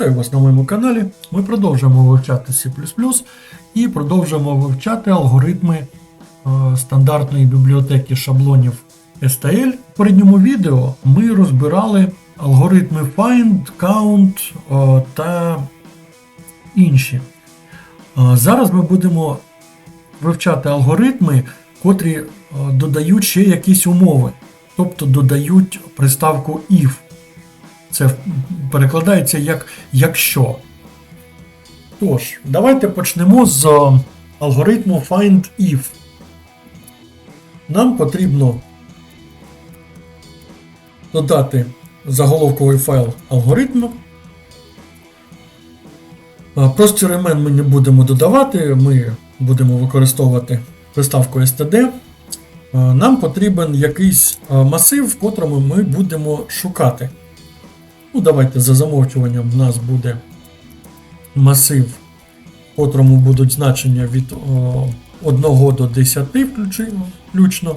Вітаю вас на моєму каналі. Ми продовжуємо вивчати C і продовжуємо вивчати алгоритми е, стандартної бібліотеки шаблонів STL. В передньому відео ми розбирали алгоритми find, count е, та інші. Е, Зараз ми будемо вивчати алгоритми, котрі додають ще якісь умови, тобто додають приставку if. Це перекладається як якщо. Тож, давайте почнемо з алгоритму find if. Нам потрібно додати заголовковий файл алгоритму. Простір імен ми не будемо додавати, ми будемо використовувати приставку std. Нам потрібен якийсь масив, в котрому ми будемо шукати. Ну, давайте за замовчуванням в нас буде масив, в котрому будуть значення від о, 1 до 10 включно, включно.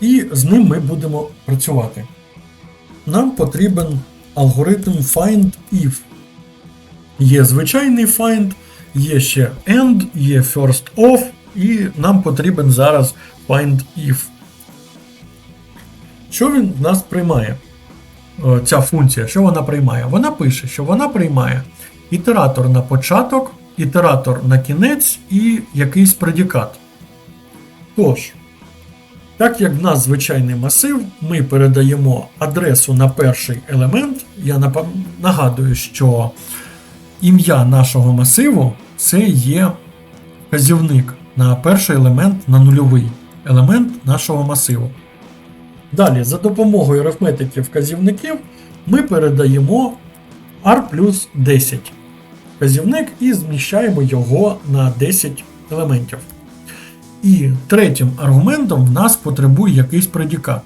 І з ним ми будемо працювати. Нам потрібен алгоритм find if. Є звичайний find, є ще end, є first of, і нам потрібен зараз find if. Що він в нас приймає? Е, ця функція, що вона приймає? Вона пише, що вона приймає ітератор на початок, ітератор на кінець і якийсь предикат. Тож, так як в нас звичайний масив, ми передаємо адресу на перший елемент. Я нагадую, що ім'я нашого масиву це є вказівник на перший елемент на нульовий елемент нашого масиву. Далі, за допомогою арифметики вказівників, ми передаємо R плюс 10 вказівник і зміщаємо його на 10 елементів. І третім аргументом в нас потребує якийсь предикат.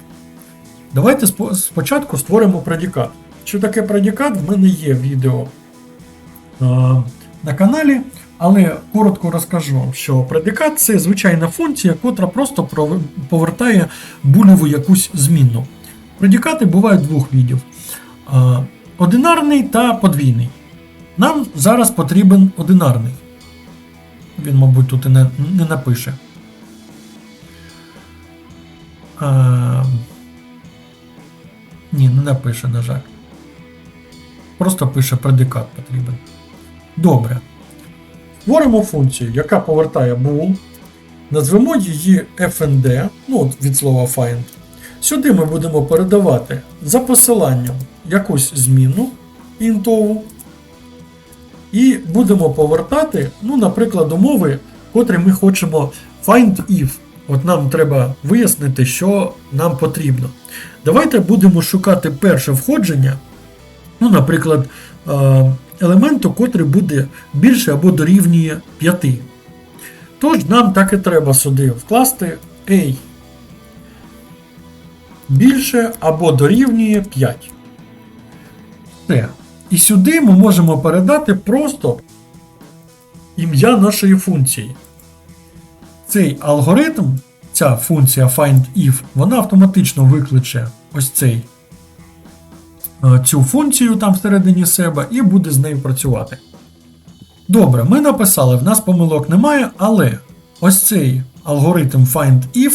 Давайте спочатку створимо предикат. Що таке предикат? В мене є відео на каналі, але коротко розкажу вам, що предикат це звичайна функція, котра просто повертає булеву якусь змінну. Предикати бувають двох видів: Е, одинарний та подвійний. Нам зараз потрібен одинарний. Він, мабуть, тут і не, не напише. А, ні, не напише, на жаль. Просто пише предикат потрібен. Добре. Створимо функцію, яка повертає bool. Назвемо її fnd, ну от від слова find. Сюди ми будемо передавати за посиланням якусь зміну інтову. І будемо повертати, ну, наприклад, умови, котрі ми хочемо find if. От нам треба вияснити, що нам потрібно. Давайте будемо шукати перше входження, ну, наприклад, е, елементу, котрий буде більше або дорівнює 5. Тож нам так і треба сюди вкласти A більше або дорівнює 5. Все. І сюди ми можемо передати просто ім'я нашої функції. Цей алгоритм, ця функція findIf, вона автоматично викличе ось цей, е, цю функцію там всередині себе і буде з нею працювати. Добре, ми написали, в нас помилок немає, але ось цей алгоритм findIf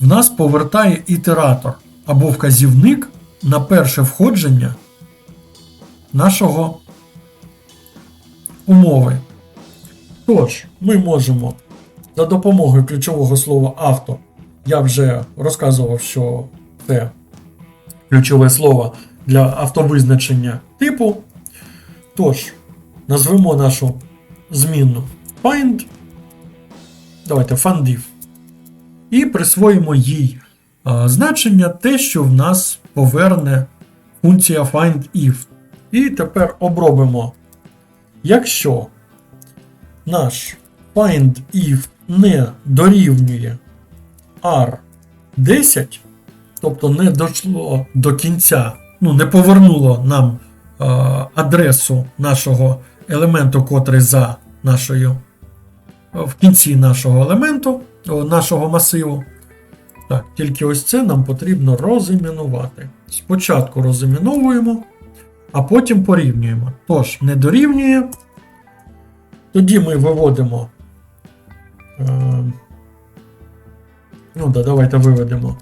в нас повертає ітератор або вказівник на перше входження нашого умови. Тож, ми можемо за допомогою ключового слова авто, я вже розказував, що це ключове слово для автовизначення типу. Тож, назвемо нашу змінну find. Давайте findIf. І присвоїмо їй а, значення те, що в нас поверне функція findIf. І тепер обробимо, якщо наш findIf не дорівнює R10, тобто не дійшло до кінця, ну, не повернуло нам адресу нашого елементу, котрий за нашою в кінці нашого елементу, нашого масиву. Так, тільки ось це нам потрібно розімінувати. Спочатку розіміновуємо, а потім порівнюємо. Тож, не дорівнює. Тоді ми виводимо. Е, ну да, давайте виведемо.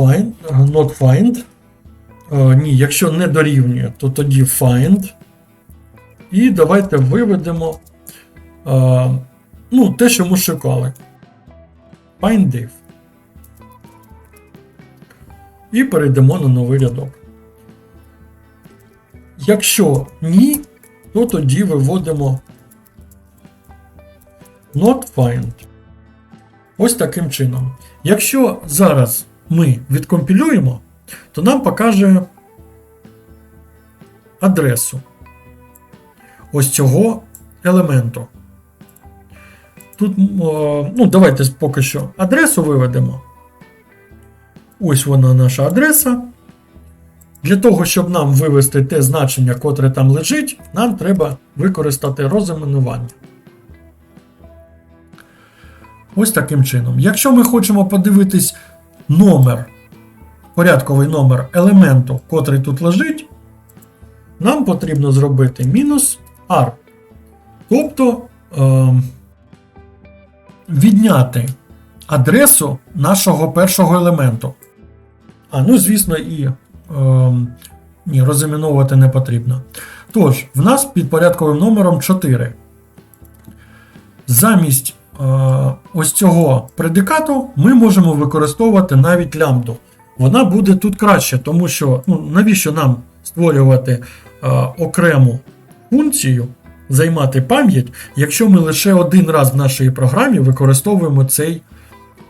Find, not find. Е, ні, якщо не дорівнює, то тоді find. І давайте виведемо е, ну, те, що ми шукали. Find div. І перейдемо на новий рядок. Якщо ні, то тоді виводимо not find. Ось таким чином. Якщо зараз ми відкомпілюємо, то нам покаже адресу ось цього елементу. Тут, ну, давайте поки що адресу виведемо. Ось вона наша адреса. Для того, щоб нам вивести те значення, котре там лежить, нам треба використати розіменування. Ось таким чином. Якщо ми хочемо подивитись номер, порядковий номер елементу, котрий тут лежить, нам потрібно зробити мінус R. Тобто е, відняти адресу нашого першого елементу. А, ну, звісно, і е, ні, розіміновувати не потрібно. Тож, в нас під порядковим номером 4. Замість ось цього предикату ми можемо використовувати навіть лямбду. Вона буде тут краще, тому що ну, навіщо нам створювати е, окрему функцію, займати пам'ять, якщо ми лише один раз в нашій програмі використовуємо цей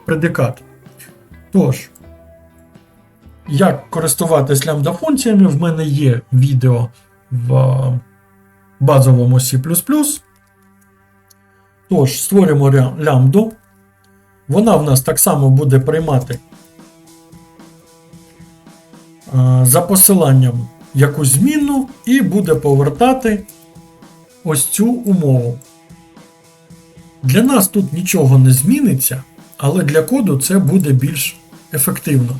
предикат. Тож, як користуватись лямбда функціями, в мене є відео в базовому C. Тож, створюємо лямбду. Вона в нас так само буде приймати за посиланням якусь зміну і буде повертати ось цю умову. Для нас тут нічого не зміниться, але для коду це буде більш ефективно.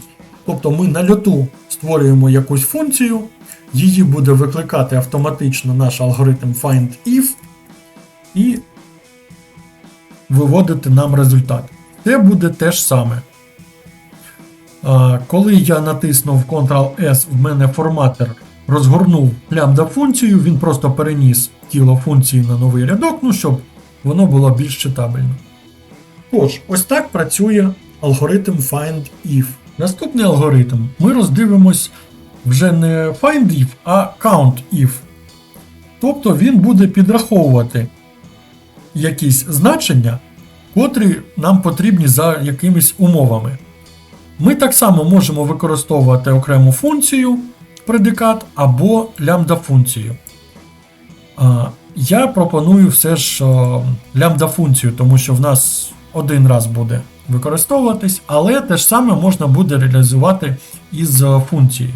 Тобто ми на льоту створюємо якусь функцію, її буде викликати автоматично наш алгоритм findIf і виводити нам результат. Це буде те ж саме. Коли я натиснув Ctrl-S, в мене форматор розгорнув лямбда функцію, він просто переніс тіло функції на новий рядок, ну щоб воно було більш читабельно. Тож, ось так працює алгоритм findIf. Наступний алгоритм ми роздивимось вже не findIf, а countIf. Тобто він буде підраховувати якісь значення, котрі нам потрібні за якимись умовами. Ми так само можемо використовувати окрему функцію предикат або лямбда функцію. Я пропоную все ж лямбда функцію, тому що в нас один раз буде використовуватись, але те ж саме можна буде реалізувати із функцією.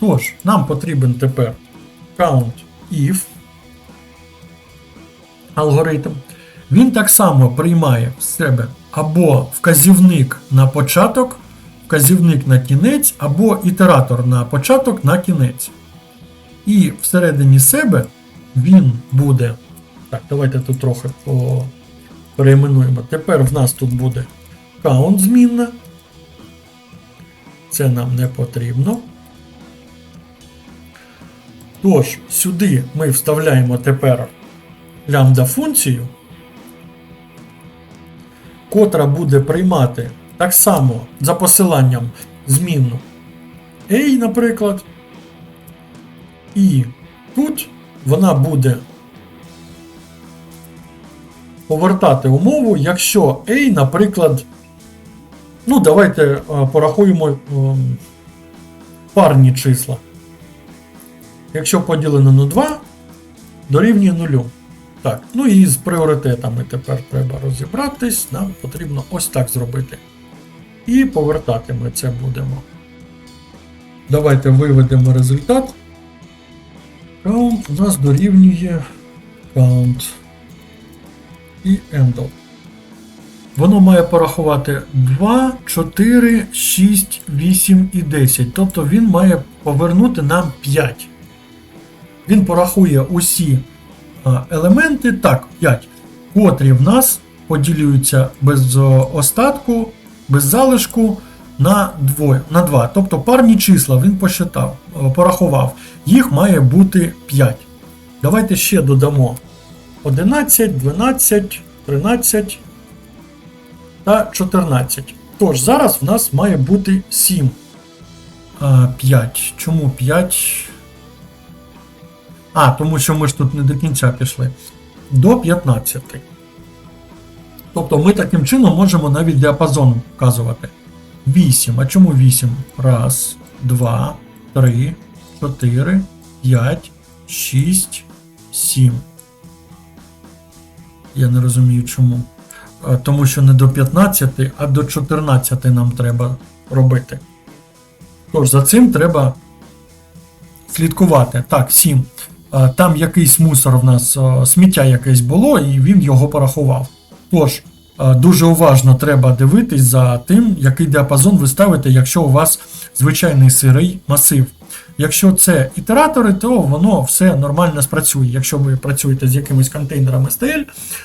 Тож, нам потрібен тепер countIf алгоритм. Він так само приймає в себе або вказівник на початок, вказівник на кінець, або ітератор на початок на кінець. І всередині себе він буде. Так, давайте тут трохи по... перейменуємо. Тепер в нас тут буде count змінна. Це нам не потрібно. Тож, сюди ми вставляємо тепер лямбда функцію, котра буде приймати так само за посиланням змінну A, наприклад. І тут вона буде повертати умову, якщо A, наприклад, ну, давайте е, порахуємо ем, парні числа. Якщо поділено на 2, дорівнює 0. Так, ну і з пріоритетами тепер треба розібратись. Нам потрібно ось так зробити. І повертати ми це будемо. Давайте виведемо результат. Count у нас дорівнює count і handle. воно має порахувати 2, 4, 6, 8 і 10. Тобто він має повернути нам 5. Він порахує усі елементи, так, 5, котрі в нас поділюються без остатку, без залишку на 2. На 2. Тобто парні числа він посчитав, порахував. Їх має бути 5. Давайте ще додамо 11, 12, 13 та 14. Тож, зараз в нас має бути 7. 5. Чому 5? А, тому що ми ж тут не до кінця пішли. До 15. Тобто ми таким чином можемо навіть діапазон вказувати. 8. А чому 8? Раз, 2, 3, 4, 5, 6, 7. Я не розумію чому. Тому що не до 15, а до 14 нам треба робити. Тож за цим треба слідкувати. Так, 7. Е, Там якийсь мусор в нас, е, сміття якесь було, і він його порахував. Тож, е, дуже уважно треба дивитись за тим, який діапазон ви ставите, якщо у вас звичайний сирий масив. Якщо це ітератори, то воно все нормально спрацює. Якщо ви працюєте з якимось контейнером STL,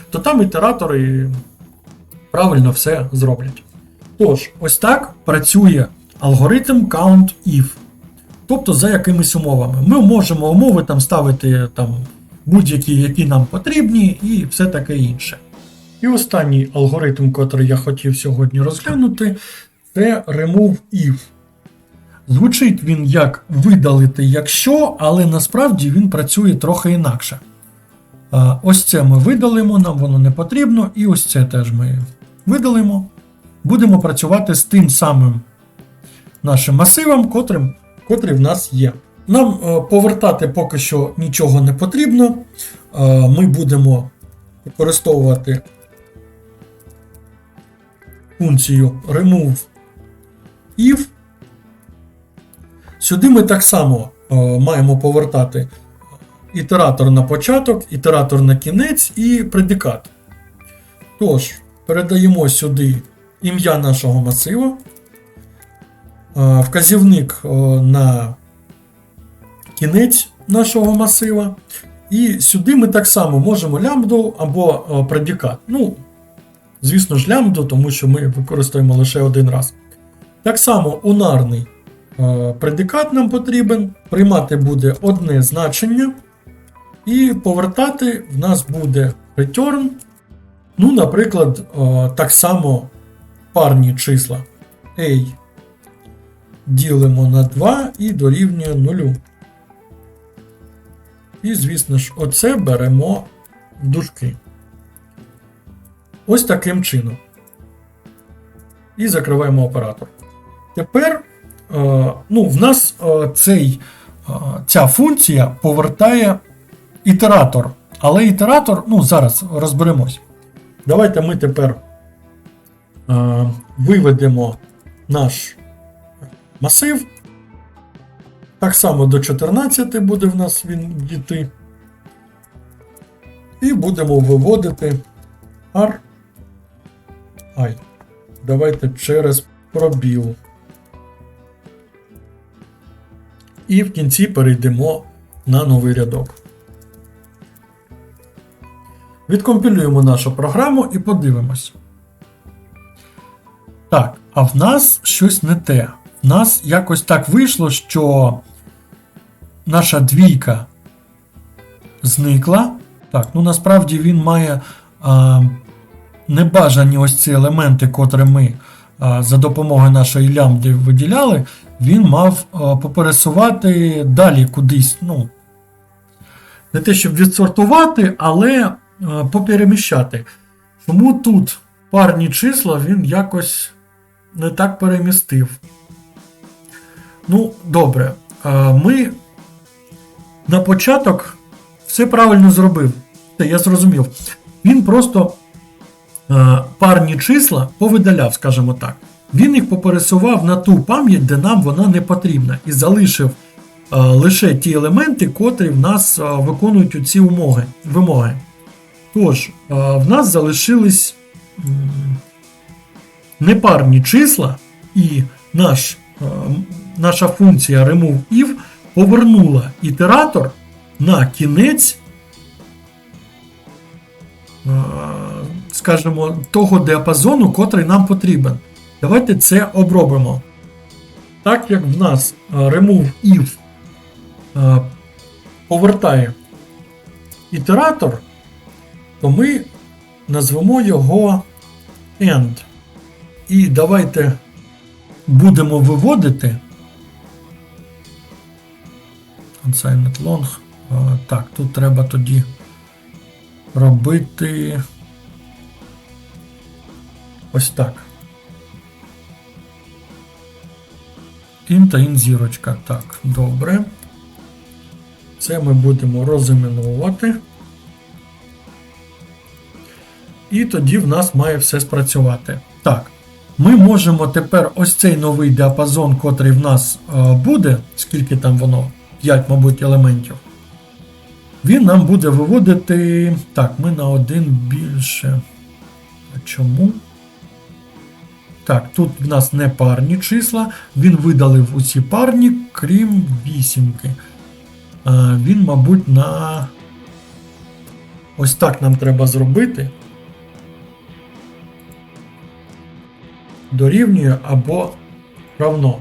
то там ітератори правильно все зроблять. Тож, ось так працює алгоритм count if. Тобто за якимись умовами. Ми можемо умови там ставити там, будь-які, які нам потрібні, і все таке інше. І останній алгоритм, котрий я хотів сьогодні розглянути, це remove if. Звучить він як видалити якщо, але насправді він працює трохи інакше. Ось це ми видалимо, нам воно не потрібно, і ось це теж ми видалимо. Будемо працювати з тим самим нашим масивом, котрим, котрий в нас є. Нам е, повертати поки що нічого не потрібно. Е, Ми будемо використовувати функцію remove if. Сюди ми так само е, маємо повертати ітератор на початок, ітератор на кінець і предикат. Тож, передаємо сюди ім'я нашого масива, е, вказівник е, на кінець нашого масива. І сюди ми так само можемо лямбду або е, предикат. Ну, звісно ж, лямбду, тому що ми використовуємо лише один раз. Так само унарний е, предикат нам потрібен, приймати буде одне значення, і повертати в нас буде return. Ну, наприклад, е, так само парні числа A ділимо на 2 і дорівнює 0. І, звісно ж, оце беремо дужки. Ось таким чином. І закриваємо оператор. Тепер е, ну, в нас е, цей, е, ця функція повертає ітератор. Але ітератор, ну, зараз розберемось. Давайте ми тепер виведемо наш масив. Так само до 14 буде в нас він дійти. І будемо виводити R. I. Давайте через пробіл. І в кінці перейдемо на новий рядок. Відкомпілюємо нашу програму і подивимось. Так, а в нас щось не те. Нас якось так вийшло, що наша двійка зникла. Так, ну насправді він має а, небажані ось ці елементи, котрі ми а, за допомогою нашої лямбди виділяли, він мав а, попересувати далі кудись. ну, Не те, щоб відсортувати, але а, попереміщати. Тому тут парні числа він якось не так перемістив. Ну, добре. Ми на початок все правильно зробив. Я зрозумів. Він просто парні числа повидаляв, скажімо так. Він їх попересував на ту пам'ять, де нам вона не потрібна, і залишив лише ті елементи, котрі в нас виконують оці умоги, вимоги. Тож, в нас залишились непарні числа, і наш, наша функція removeIf повернула ітератор на кінець, е, скажімо, того діапазону, котрий нам потрібен. Давайте це обробимо. Так як в нас е, removeIf е, повертає ітератор, то ми назвемо його end. І давайте будемо виводити. Unsigned long. Е, Так, тут треба тоді робити ось так. In та in зірочка. Так, добре. Це ми будемо розіменувати. І тоді в нас має все спрацювати. Так, ми можемо тепер ось цей новий діапазон, котрий в нас е, буде, скільки там воно, 5, мабуть, елементів. Він нам буде виводити. Так, ми на один більше. А чому? Так, тут в нас не парні числа. Він видалив усі парні, крім вісімки. Е, Він, мабуть, на. Ось так нам треба зробити. Дорівнює або равно.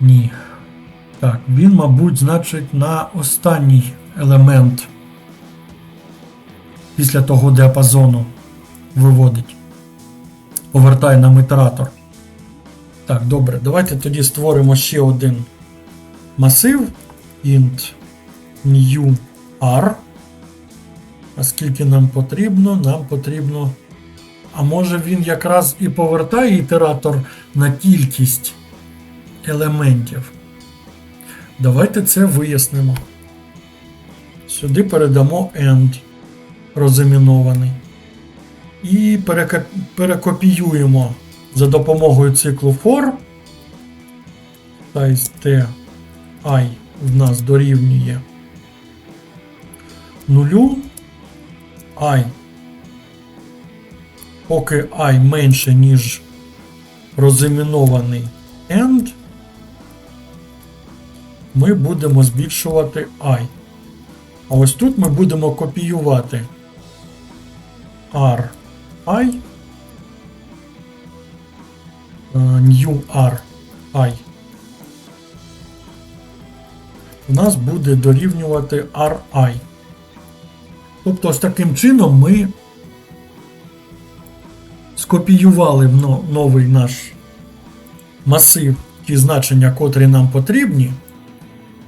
Ні. Так, він, мабуть, значить на останній елемент після того діапазону виводить. Повертає нам ітератор. Так, добре, давайте тоді створимо ще один масив int new r. А скільки нам потрібно? Нам потрібно. А може він якраз і повертає ітератор на кількість елементів. Давайте це вияснимо. Сюди передамо end розамінований. І перекопіюємо за допомогою циклу for. Size t i в нас дорівнює нулю. i поки і менше, ніж розамінований end, ми будемо збільшувати i. А ось тут ми будемо копіювати r i е, new r i. У нас буде дорівнювати ri. Тобто, ось таким чином ми скопіювали новий наш масив ті значення, котрі нам потрібні.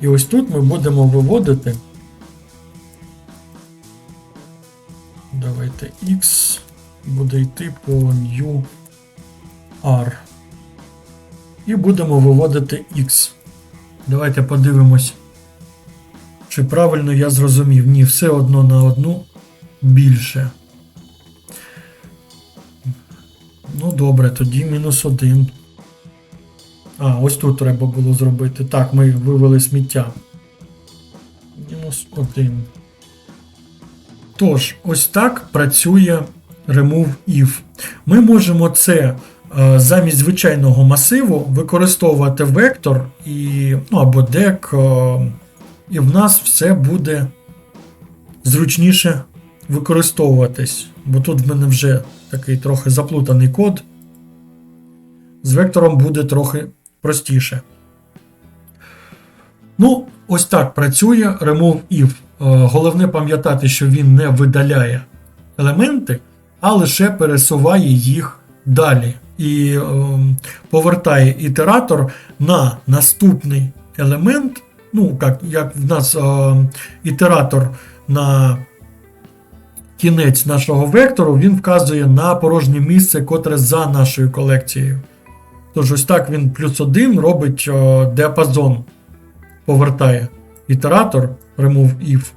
І ось тут ми будемо виводити. Давайте X буде йти по new R. І будемо виводити X. Давайте подивимось, чи правильно я зрозумів. Ні, все одно на одну більше. Ну добре, тоді мінус один. А, ось тут треба було зробити. Так, ми вивели сміття. Мінус один. Тож, ось так працює remove if. Ми можемо це е, замість звичайного масиву використовувати вектор і, ну, або дек, е, і в нас все буде зручніше використовуватись. Бо тут в мене вже такий трохи заплутаний код. З вектором буде трохи простіше. Ну, ось так працює remove if. Е, Головне пам'ятати, що він не видаляє елементи, а лише пересуває їх далі. І е, повертає ітератор на наступний елемент. Ну, як, як в нас е, ітератор на кінець нашого вектору, він вказує на порожнє місце, котре за нашою колекцією. Тож ось так він плюс один робить е, діапазон, повертає ітератор remove if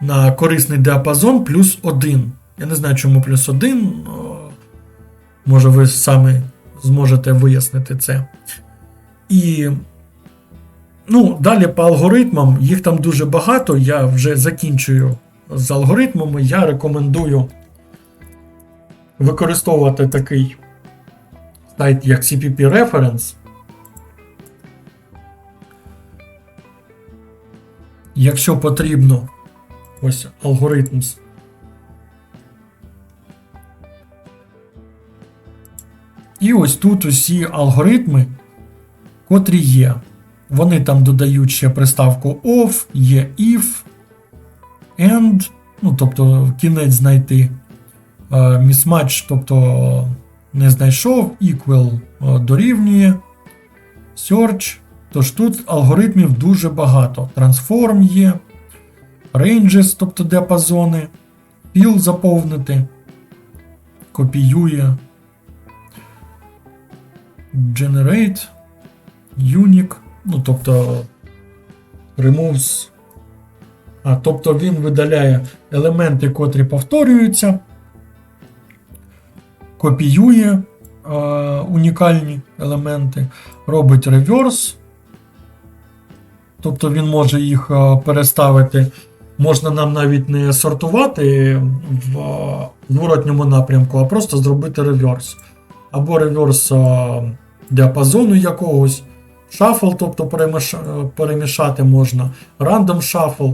на корисний діапазон плюс 1. Я не знаю, чому плюс 1. Може, ви самі зможете вияснити це. І ну, далі по алгоритмам, їх там дуже багато. Я вже закінчую з алгоритмами. Я рекомендую використовувати такий сайт, як CPP Reference. Якщо потрібно, ось алгоритм. І ось тут усі алгоритми, котрі є. Вони там додають ще приставку of, є if, and, ну, тобто кінець знайти. Е, Mismatch, тобто не знайшов, equal е, дорівнює, search. Тож тут алгоритмів дуже багато. Transform є, ranges, тобто діапазони, fill заповнити, копіює, generate, unique, ну тобто removes. А, тобто він видаляє елементи, котрі повторюються, копіює е, унікальні елементи, робить реверс. Тобто він може їх е, переставити. Можна нам навіть не сортувати в е, зворотньому напрямку, а просто зробити реверс. Або реверс е, діапазону якогось, шафл, тобто переміш- перемішати можна, рандом шафл.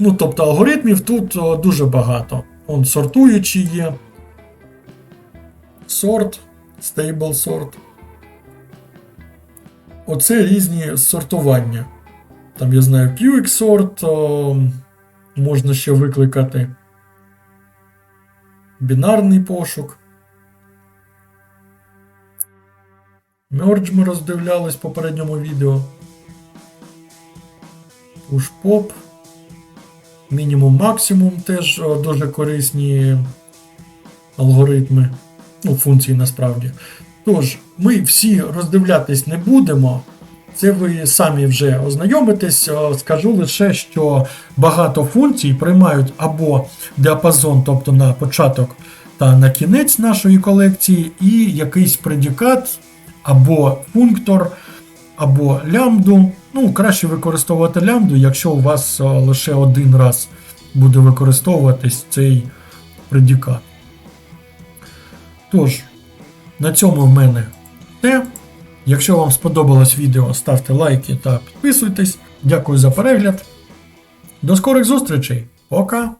Ну, тобто алгоритмів тут дуже багато. Он сортуючі є. Sort, stable sort. Оце різні сортування. Там, я знаю, о, можна ще викликати. Бінарний пошук. Merge ми роздивлялись в попередньому відео. Push-pop. Мінімум максимум теж дуже корисні алгоритми. Ну, функції насправді. Тож, ми всі роздивлятись не будемо. Це ви самі вже ознайомитесь. Скажу лише, що багато функцій приймають або діапазон, тобто на початок та на кінець нашої колекції, і якийсь предикат, або функтор, або лямбду. Ну, краще використовувати лямбду, якщо у вас лише один раз буде використовуватись цей предикат. Тож, на цьому в мене все. Якщо вам сподобалось відео, ставте лайки та підписуйтесь. Дякую за перегляд. До скорих зустрічей. Пока!